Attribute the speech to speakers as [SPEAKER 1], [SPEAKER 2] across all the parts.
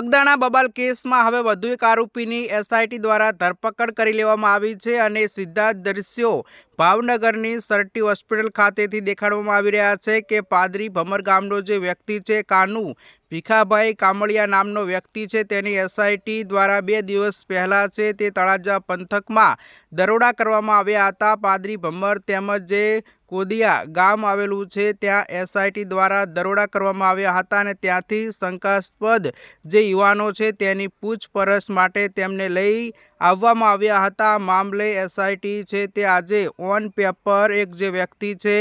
[SPEAKER 1] બગદાણા બબાલ કેસમાં હવે વધુ એક આરોપીની એસઆઈટી દ્વારા ધરપકડ કરી લેવામાં આવી છે અને જ દ્રશ્યો ભાવનગરની સરટી હોસ્પિટલ ખાતેથી દેખાડવામાં આવી રહ્યા છે કે પાદરી ભમર ગામનો જે વ્યક્તિ છે, કાનુ ભીખાભાઈ કામળિયા નામનો વ્યક્તિ છે. તેની એસઆઈટી દ્વારા બે દિવસ પહેલાં છે તે તળાજા પંથકમાં દરોડા કરવામાં આવ્યા હતા. પાદરી, ભમર તેમજ જે કોદિયા ગામ આવેલું છે ત્યાં એસઆઈટી દ્વારા દરોડા કરવામાં આવ્યા હતા અને ત્યાંથી શંકાસ્પદ જે યુવાનો છે તેની પૂછપરછ માટે તેમને લઈ આવવામાં આવ્યા હતા. મામલે એસઆઈટી છે તે આજે ઓન પેપર એક જે વ્યક્તિ છે,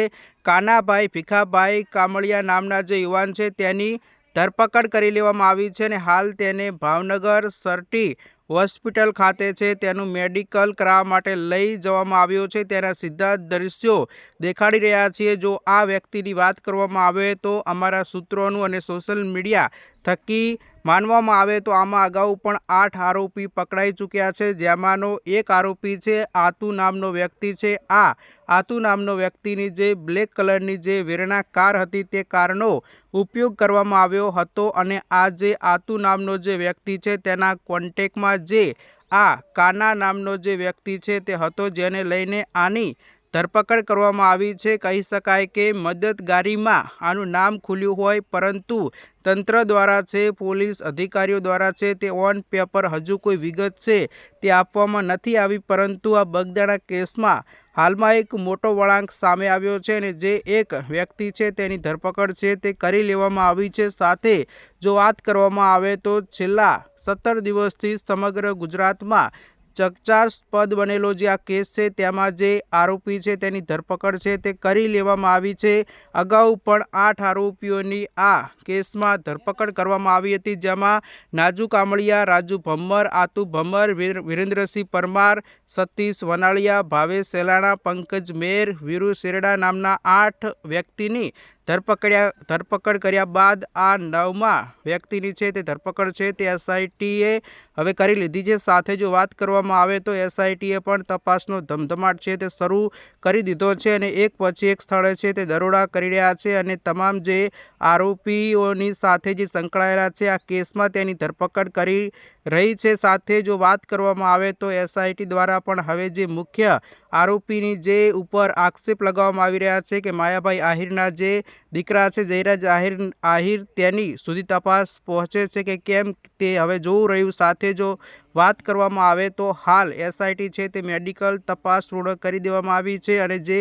[SPEAKER 1] કાનાભાઈ ભીખાભાઈ કામળિયા નામના જે યુવાન છે તેની ધરપકડ કરી લેવામાં આવી છે અને હાલ તેને ભાવનગર સરટી હોસ્પિટલ ખાતે છે, તેનું મેડિકલ કરાવવા માટે લઈ જવામાં આવ્યો છે. તેના સીધા દ્રશ્યો દેખાડી રહ્યા છીએ. જો આ વ્યક્તિની વાત કરવામાં આવે તો અમારા સૂત્રોનું અને સોશિયલ મીડિયા થકી માનવામાં આવે તો આમાં અગાઉ પણ આઠ આરોપી પકડાઈ ચૂક્યા છે. જેમાંનો એક આરોપી છે, આતુ નામનો વ્યક્તિ છે. આ આતુ નામનો વ્યક્તિની જે બ્લેક કલરની જે વેરણા કાર હતી તે કારનો ઉપયોગ કરવામાં આવ્યો હતો અને આ જે આતુ નામનો જે વ્યક્તિ છે, તેના કોન્ટેકમાં જે આ કાના નામનો જે વ્યક્તિ છે તે હતો જેને લઈને આની ધરપકડ કરવામાં આવી છે. કહી શકાય કે મદદગારીમાં આનું નામ ખુલ્યું હોય, પરંતુ તંત્ર દ્વારા છે, પોલીસ અધિકારીઓ દ્વારા છે, તે ઓન પેપર હજુ કોઈ વિગત છે તે આપવામાં નથી આવી, પરંતુ આ બગદાણા કેસમાં હાલમાં એક મોટો વળાંક સામે આવ્યો છે અને જે એક વ્યક્તિ છે તેની ધરપકડ છે તે કરી લેવામાં આવી છે. સાથે જો વાત કરવામાં આવે તો છેલ્લા સત્તર દિવસથી સમગ્ર ગુજરાતમાં ચર્ચાસ્પદ બનેલો જે આ કેસ છે, તેમાં જે આરોપી છે, તેની ધરપકડ છે, તે કરી લેવામાં આવી છે. અગાઉ પણ આઠ આરોપીઓની આ કેસમાં ધરપકડ કરવામાં આવી હતી, જેમાં નાજુ કામળિયા રાજુ ભમ્મર, આતુ ભમ્મર વિરેન્દ્રસિંહ પરમાર, સતીશ વનાળિયા, ભાવેશ સેલાણા, પંકજ મેર, વીરુ શેરડા નામના આઠ વ્યક્તિની ધરપકડ્યા, ધરપકડ કર્યા બાદ આ નવમા વ્યક્તિની છે તે ધરપકડ છે તે એસઆઈટીએ હવે કરી લીધી છે. સાથે જો વાત કરવામાં આવે તો એસઆઈટીએ પણ તપાસનો ધમધમાટ છે તે શરૂ કરી દીધો છે અને એક પછી એક સ્થળે છે તે દરોડા કરી રહ્યા છે અને તમામ જે આરોપીઓની સાથે જે સંકળાયેલા છે, આ કેસમાં તેની ધરપકડ કરી રહી છે. સાથે જો વાત કરવામાં આવે તો એસઆઈટી દ્વારા પણ હવે જે મુખ્ય આરોપીની જે ઉપર આક્ષેપ લગાવવામાં આવી રહ્યા છે કે માયાભાઈ આહિરના જે દીકરા છે જયરાજ આહિર આહિર તેની સુધી તપાસ પહોંચે છે કે કેમ તે હવે જોવું રહ્યું. સાથે જો વાત કરવામાં આવે તો હાલ એસઆઈટી છે તે મેડિકલ તપાસ પૂર્ણ કરી દેવામાં આવી છે અને જે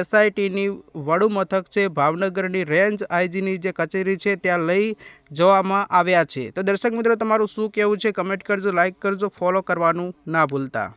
[SPEAKER 1] એસઆઈટીની વડુ મથક છે ભાવનગરની રેન્જ આઈજીની જે કચેરી છે ત્યાં લઈ જવામાં આવ્યા છે. તો દર્શક મિત્રો, તમારું શું કહેવું છે? કમેન્ટ કરજો લાઇક કરજો, ફોલો કરવાનું ના ભૂલતા.